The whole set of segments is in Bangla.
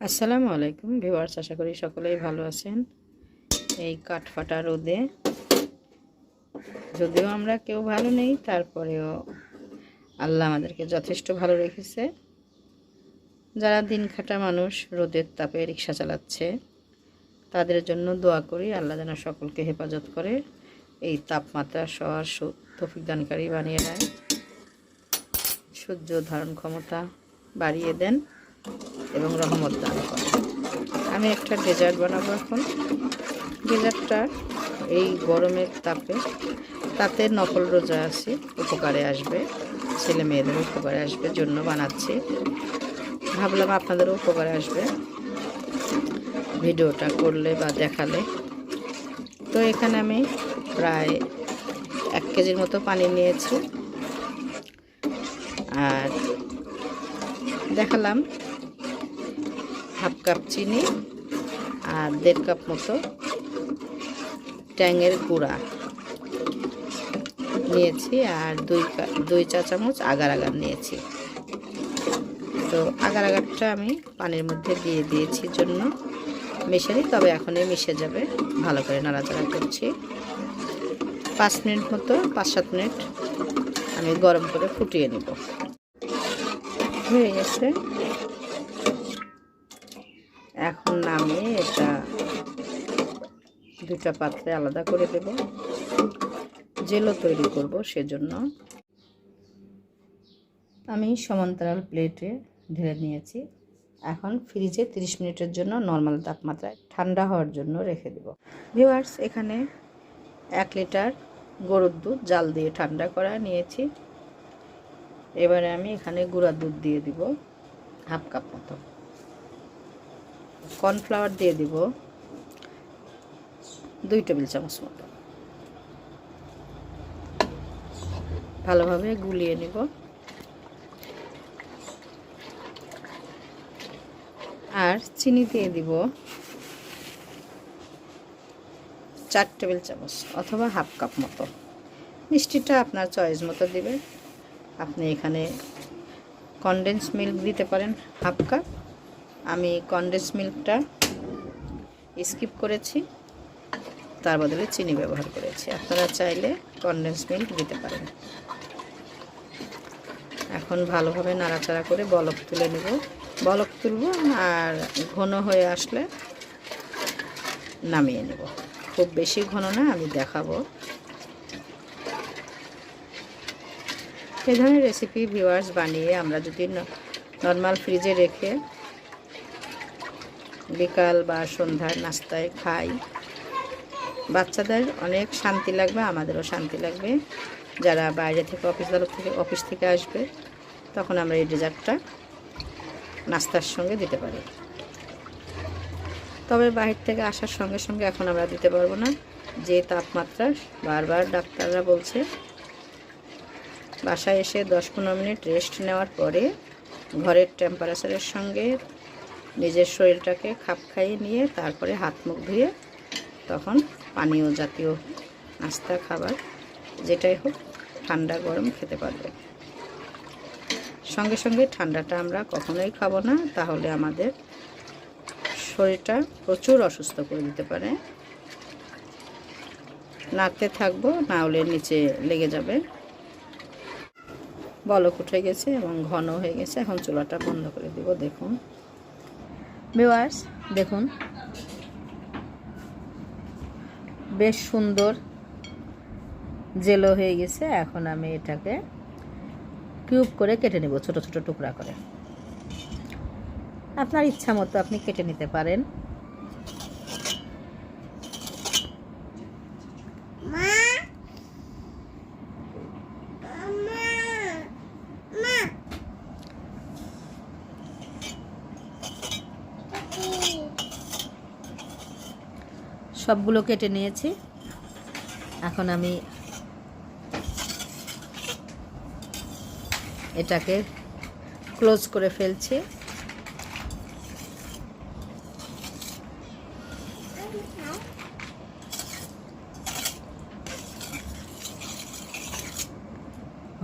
আসসালামু আলাইকুম ভিউয়ার্স, আশা করি সকলেই ভালো আছেন। এই কাঠফাটা রোদে যদিও আমরা কেউ ভালো নেই, তারপরেও আল্লাহ আমাদেরকে যথেষ্ট ভালো রেখেছে। যারা দিন খাটা মানুষ, রোদের তাপে রিক্সা চালাচ্ছে, তাদের জন্য দোয়া করি, আল্লাহ যেন সকলকে হেফাজত করে, এই তাপমাত্রা সবার তফিক দানকারী বানিয়ে দেয় সূর্য ধারণ ক্ষমতা বাড়িয়ে দেন। এবং রহমত দান করে। আমি একটা ডেজার্ট বানাবো এখন। ডেজার্টটা এই গরমের তাপে, তাতে নকল রোজা আছে, উপকারে আসবে, ছেলে মেয়েদের উপকারে আসবে, জন্য বানাচ্ছি। ভাবলাম আপনাদেরও উপকারে আসবে ভিডিওটা করলে বা দেখালে। তো এখানে আমি প্রায় এক কেজির মতো পানি নিয়েছি। আর দেখালাম হাফ কাপ চিনি আর দেড় কাপ মতো ট্যাঙের গুঁড়া নিয়েছি আর দুই দুই চা চামচ আগার আগার নিয়েছি। তো আগার আগারটা আমি পানির মধ্যে দিয়ে দিয়েছি জন্য। মিশারি তবে এখনই মিশে যাবে। ভালো করে নাড়াচাড়া করছি। পাঁচ মিনিট মতো, পাঁচ সাত মিনিট আমি গরম করে ফুটিয়ে নেব। হয়ে গেছে। এখন নামিয়ে এটা দুটা পাত্রে আলাদা করে দেব। জেলো তৈরি করব সেজন্য। আমি সমান্তরাল প্লেটে ঢেলে নিয়েছি। এখন ফ্রিজে 30 মিনিটের জন্য নর্মাল তাপমাত্রায় ঠান্ডা হওয়ার জন্য রেখে দেব। ভিউয়ার্স, এখানে এক লিটার গরুর দুধ জাল দিয়ে ঠান্ডা করা নিয়েছি। এবারে আমি এখানে গুঁড়া দুধ দিয়ে দিব হাফ কাপ মতো। কর্নফ্লাওয়ার দিয়ে দিব দুই টেবিল চামচ মতো। ভালোভাবে গুলিয়ে নেব। আর চিনি দিয়ে দিব চার টেবিল চামচ অথবা হাফ কাপ মতো। মিষ্টিটা আপনার চয়েস মতো দিবে। আপনি এখানে কনডেন্স মিল্ক দিতে পারেন হাফ কাপ। আমি কনডেন্স মিল্কটা স্কিপ করেছি। তার বদলে চিনি ব্যবহার করেছি। আপনারা চাইলে কনডেন্স মিল্ক দিতে পারেন। এখন ভালোভাবে নাড়াচাড়া করে বলক তুলে নেব। বলক তুলব আর ঘন হয়ে আসলে নামিয়ে নেব। খুব বেশি ঘন না, আমি দেখাবো। এ ধরনের রেসিপি ভিউয়ার্স বানিয়ে আমরা যদি নর্মাল ফ্রিজে রেখে বিকাল বা সন্ধ্যার নাস্তায় খাই। বাচ্চাদের অনেক শান্তি লাগবে, আমাদেরও শান্তি লাগবে। যারা বাইরে থেকে অফিস তরফ থেকে, অফিস থেকে আসবে, তখন আমরা এই ডেজার্টটা নাস্তার সঙ্গে দিতে পারি। তবে বাহির থেকে আসার সঙ্গে সঙ্গে এখন আমরা দিতে পারব না। যে তাপমাত্রা বারবার ডাক্তাররা বলছে, বাসায় এসে দশ পনেরো মিনিট রেস্ট নেওয়ার পরে ঘরের টেম্পারেচারের সঙ্গে নিজের শরীরটাকে খাপ খাইয়ে নিয়ে তারপরে হাত মুখ ধুয়ে তখন পানীয় জাতীয় নাস্তা, খাবার, যেটাই হোক, ঠান্ডা, গরম খেতে পারবে। সঙ্গে সঙ্গে ঠান্ডাটা আমরা কখনোই খাব না, তাহলে আমাদের শরীরটা প্রচুর অসুস্থ করে দিতে পারে। নাড়তে থাকব, না হলে নিচে লেগে যাবে। বলক উঠে গেছে এবং ঘন হয়ে গেছে। এখন চুলাটা বন্ধ করে দিব, দেখুন। ভিওয়ার্স দেখুন। বেশ সুন্দর জেলো হয়ে গেছে। এখন আমি এটাকে কিউব করে কেটে নেব, ছোট ছোট টুকরা করে। আপনার ইচ্ছা মতো আপনি কেটে নিতে পারেন। সবগুলো কেটে নিয়েছি। এখন আমি এটাকে ক্লোজ করে ফেলছি।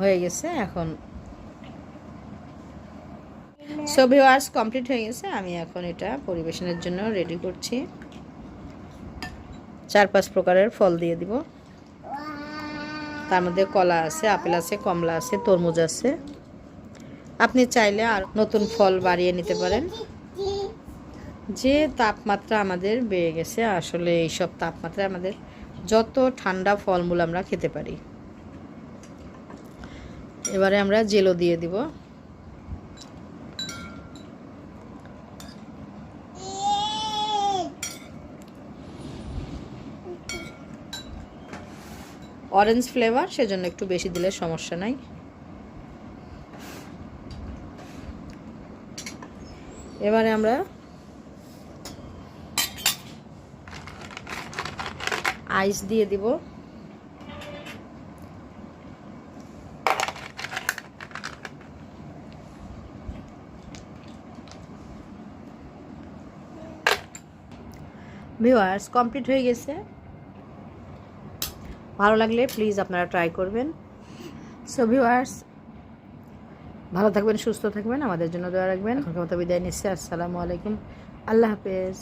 হয়ে গেছে, এখন সো কমপ্লিট হয়ে গেছে, আমি এখন এটা পরিবেশনের জন্য রেডি করছি। চার পাঁচ প্রকারের ফল দিয়ে দিব। তার মধ্যে কলা আছে, আপেল আছে, কমলা আছে, তরমুজ আছে। আপনি চাইলে আর নতুন ফল বাড়িয়ে নিতে পারেন। যে তাপমাত্রা আমাদের বেড়ে গেছে, আসলে এইসব তাপমাত্রা আমাদের যত ঠান্ডা ফলমূল আমরা খেতে পারি। এবারে আমরা জেলো দিয়ে দিব। অরেঞ্জ ফ্লেভার সেজন্য একটু বেশি দিলে সমস্যা নাই। এবারে আমরা আইস দিয়ে দিব। ভিউয়ার্স কমপ্লিট হয়ে গেছে। ভালো লাগলে প্লিজ আপনারা ট্রাই করবেন। সো ভিউয়ার্স ভালো থাকবেন সুস্থ থাকবেন আমাদের জন্য দোয়া রাখবেন। কথা বিদায় নিচ্ছে আসসালামু আলাইকুম। আল্লাহ হাফেজ।